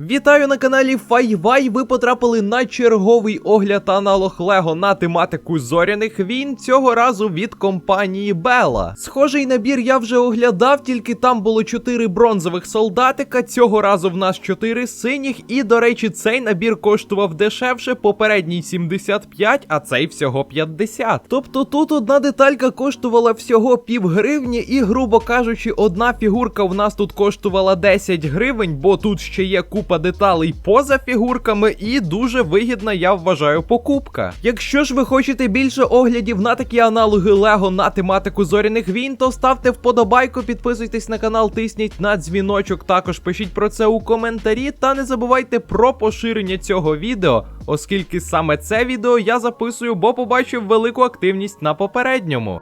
Вітаю на каналі Файвай. Ви потрапили на черговий огляд аналог Лего на тематику зоряних війн. Цього разу від компанії Bella. Схожий набір я вже оглядав, тільки там було 4 бронзових солдатика. Цього разу в нас 4 синіх. І, до речі, цей набір коштував дешевше, попередній 75, а цей всього 50. Тобто тут одна деталька коштувала всього пів гривні, і, грубо кажучи, одна фігурка в нас тут коштувала 10 гривень, бо тут ще є купа деталей поза фігурками, і дуже вигідна, я вважаю, покупка. Якщо ж ви хочете більше оглядів на такі аналоги Лего на тематику зоряних війн, то ставте вподобайку, підписуйтесь на канал, тисніть на дзвіночок, також пишіть про це у коментарі, та не забувайте про поширення цього відео, оскільки саме це відео я записую, бо побачив велику активність на попередньому.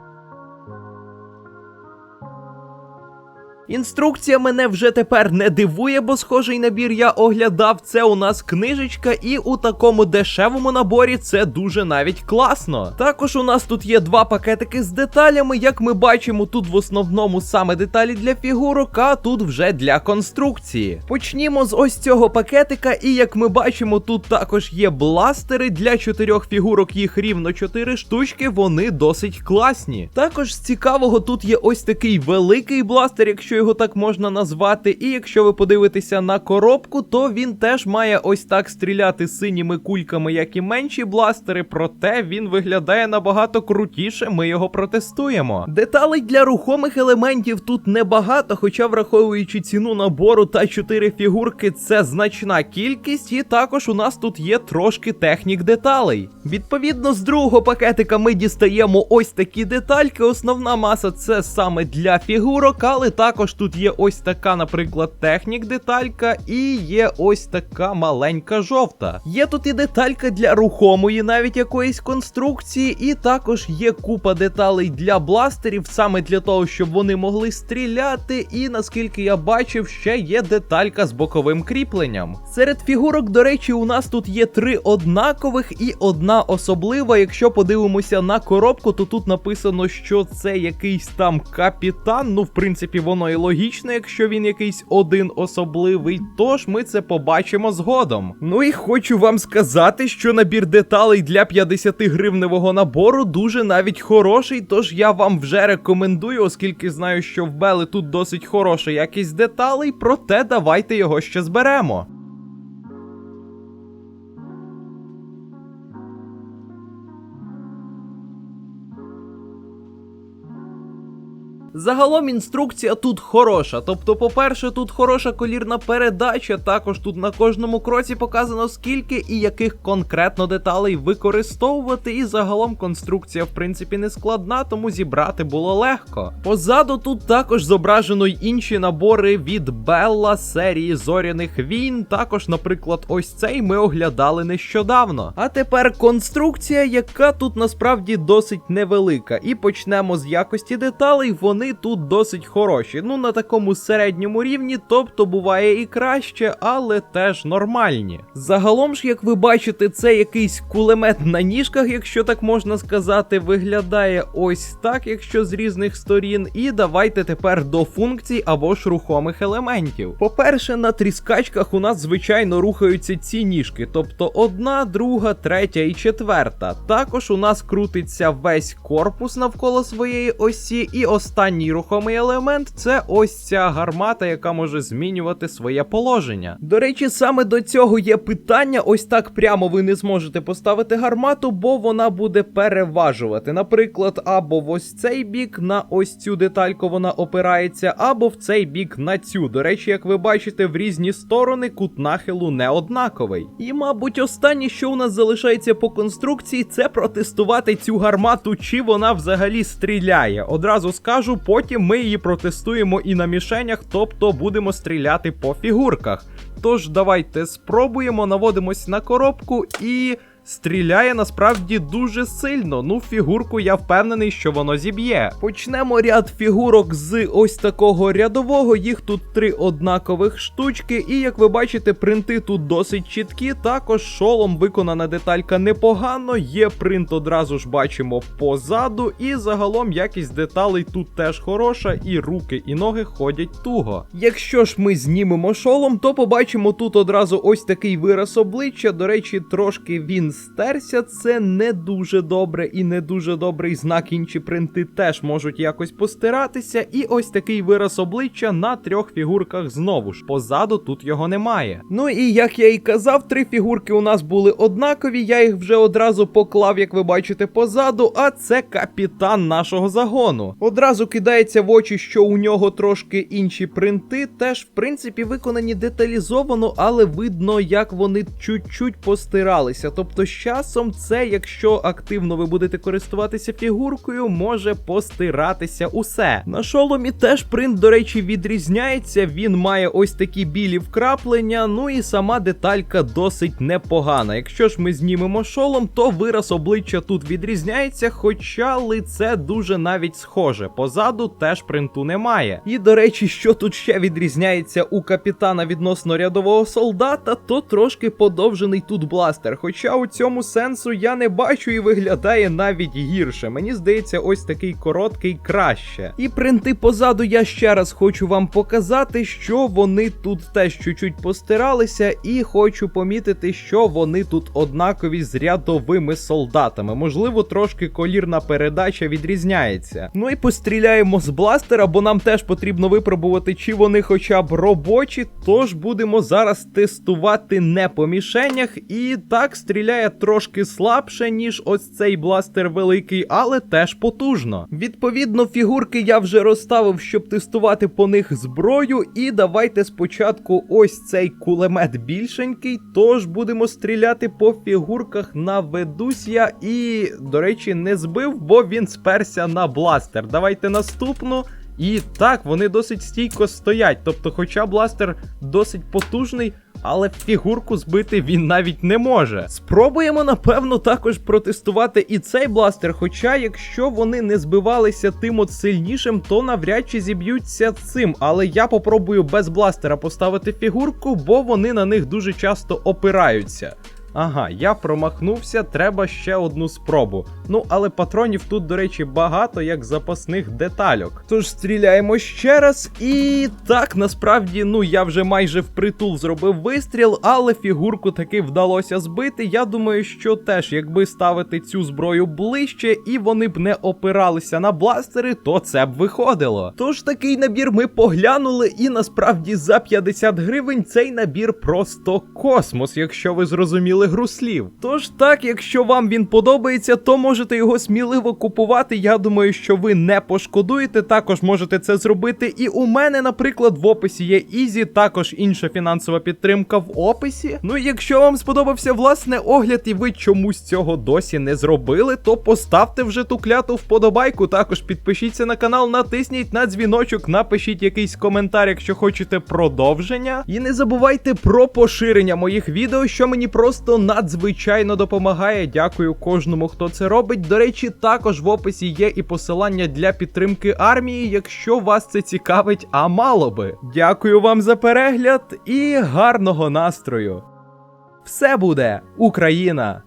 Інструкція мене вже тепер не дивує, бо схожий набір я оглядав. Це у нас книжечка, і у такому дешевому наборі це дуже навіть класно. Також у нас тут є два пакетики з деталями. Як ми бачимо, тут в основному саме деталі для фігурок, а тут вже для конструкції. Почнімо з ось цього пакетика, і як ми бачимо, тут також є бластери для чотирьох фігурок, їх рівно 4 штучки, вони досить класні. Також з цікавого тут є ось такий великий бластер, якщо його так можна назвати. І якщо ви подивитеся на коробку, то він теж має ось так стріляти синіми кульками, як і менші бластери, проте він виглядає набагато крутіше. Ми його протестуємо. Деталей для рухомих елементів тут небагато, хоча, враховуючи ціну набору та 4 фігурки, це значна кількість, і також у нас тут є трошки технік деталей. Відповідно, з другого пакетика ми дістаємо ось такі детальки. Основна маса це саме для фігурок, але також тут є ось така, наприклад, технік деталька, і є ось така маленька жовта. Є тут і деталька для рухомої, навіть якоїсь конструкції, і також є купа деталей для бластерів, саме для того, щоб вони могли стріляти. І наскільки я бачив, ще є деталька з боковим кріпленням. Серед фігурок, до речі, у нас тут є три однакових і одна особлива. Якщо подивимося на коробку, то тут написано, що це якийсь там капітан. Ну, в принципі, воно і логічно, якщо він якийсь один особливий. Тож ми це побачимо згодом. Ну і хочу вам сказати, що набір деталей для 50 гривневого набору дуже навіть хороший. Тож я вам вже рекомендую, оскільки знаю, що в Бели тут досить хороша якість деталей, проте давайте його ще зберемо. Загалом інструкція тут хороша. Тобто, по-перше, тут хороша колірна передача. Також тут на кожному кроці показано скільки і яких конкретно деталей використовувати. І загалом конструкція, в принципі, не складна, тому зібрати було легко. Позаду тут також зображено й інші набори від Белла серії зоряних війн. Також, наприклад, ось цей ми оглядали нещодавно. А тепер конструкція, яка тут насправді досить невелика. І почнемо з якості деталей. Вони тут досить хороші. Ну на такому середньому рівні, тобто буває і краще, але теж нормальні. Загалом ж, як ви бачите, це якийсь кулемет на ніжках, якщо так можна сказати, виглядає ось так, якщо з різних сторін. І давайте тепер до функцій або ж рухомих елементів. По-перше, на тріскачках у нас звичайно рухаються ці ніжки, тобто одна, друга, третя і четверта. Також у нас крутиться весь корпус навколо своєї осі, і останній рухомий елемент це ось ця гармата, яка може змінювати своє положення. До речі, саме до цього є питання. Ось так прямо ви не зможете поставити гармату, бо вона буде переважувати. Наприклад, або в ось цей бік на ось цю детальку вона опирається, або в цей бік на цю. До речі, як ви бачите, в різні сторони кут нахилу не однаковий. І, мабуть, останнє, що у нас залишається по конструкції, це протестувати цю гармату, чи вона взагалі стріляє. Одразу скажу, потім ми її протестуємо і на мішенях, тобто будемо стріляти по фігурках. Тож давайте спробуємо, наводимось на коробку і. Стріляє насправді дуже сильно. Ну, фігурку я впевнений, що воно зіб'є. Почнемо ряд фігурок з ось такого рядового. Їх тут три однакових штучки. І як ви бачите, принти тут досить чіткі. Також шолом виконана деталька непогано. Є принт одразу ж бачимо позаду. І загалом якість деталей тут теж хороша, і руки, і ноги ходять туго. Якщо ж ми знімемо шолом, то побачимо тут одразу ось такий вираз обличчя. До речі, трошки він стерся. Це не дуже добре і не дуже добрий знак. Інші принти теж можуть якось постиратися. І ось такий вираз обличчя на трьох фігурках знову ж. Позаду тут його немає. Ну і як я і казав, три фігурки у нас були однакові. Я їх вже одразу поклав, як ви бачите, позаду. А це капітан нашого загону. Одразу кидається в очі, що у нього трошки інші принти. Теж, в принципі, виконані деталізовано, але видно, як вони чуть-чуть постиралися. Тобто, з часом це, якщо активно ви будете користуватися фігуркою, може постиратися усе. На шоломі теж принт, до речі, відрізняється. Він має ось такі білі вкраплення. Ну і сама деталька досить непогана. Якщо ж ми знімемо шолом, то вираз обличчя тут відрізняється, хоча лице дуже навіть схоже. Позаду теж принту немає. І до речі, що тут ще відрізняється у капітана відносно рядового солдата, то трошки подовжений тут бластер. Хоча у цьому сенсу я не бачу і виглядає навіть гірше. Мені здається, ось такий короткий краще. І принти позаду я ще раз хочу вам показати, що вони тут теж чуть-чуть постиралися, і хочу помітити, що вони тут однакові з рядовими солдатами. Можливо, трошки колірна передача відрізняється. Ну і постріляємо з бластера, бо нам теж потрібно випробувати, чи вони хоча б робочі. Тож будемо зараз тестувати не по мішенях. І так стріляє трошки слабше, ніж ось цей бластер великий, але теж потужно. Відповідно, фігурки я вже розставив, щоб тестувати по них зброю. І давайте спочатку ось цей кулемет більшенький. Тож будемо стріляти по фігурках на ведуся. І, до речі, не збив, бо він сперся на бластер. Давайте наступну. І так, вони досить стійко стоять. Тобто, хоча бластер досить потужний, але фігурку збити він навіть не може. Спробуємо, напевно, також протестувати і цей бластер. Хоча, якщо вони не збивалися тим от сильнішим, то навряд чи зіб'ються цим. Але я попробую без бластера поставити фігурку, бо вони на них дуже часто опираються. Ага, я промахнувся, треба ще одну спробу. Ну, але патронів тут, до речі, багато як запасних детальок. Тож стріляємо ще раз. І так, насправді, ну я вже майже впритул зробив вистріл, але фігурку таки вдалося збити. Я думаю, що теж, якби ставити цю зброю ближче і вони б не опиралися на бластери, то це б виходило. Тож такий набір ми поглянули, і насправді за 50 гривень цей набір просто космос, якщо ви зрозуміли гру слів. Тож так, якщо вам він подобається, то можете його сміливо купувати. Я думаю, що ви не пошкодуєте. Також можете це зробити. І у мене, наприклад, в описі є Ізі, також інша фінансова підтримка в описі. Ну і якщо вам сподобався власне огляд, і ви чомусь цього досі не зробили, то поставте вже ту кляту вподобайку. Також підпишіться на канал, натисніть на дзвіночок, напишіть якийсь коментар, якщо хочете продовження. І не забувайте про поширення моїх відео, що мені просто надзвичайно допомагає. Дякую кожному, хто це робить. До речі, також в описі є і посилання для підтримки армії, якщо вас це цікавить, а мало би. Дякую вам за перегляд і гарного настрою. Все буде Україна!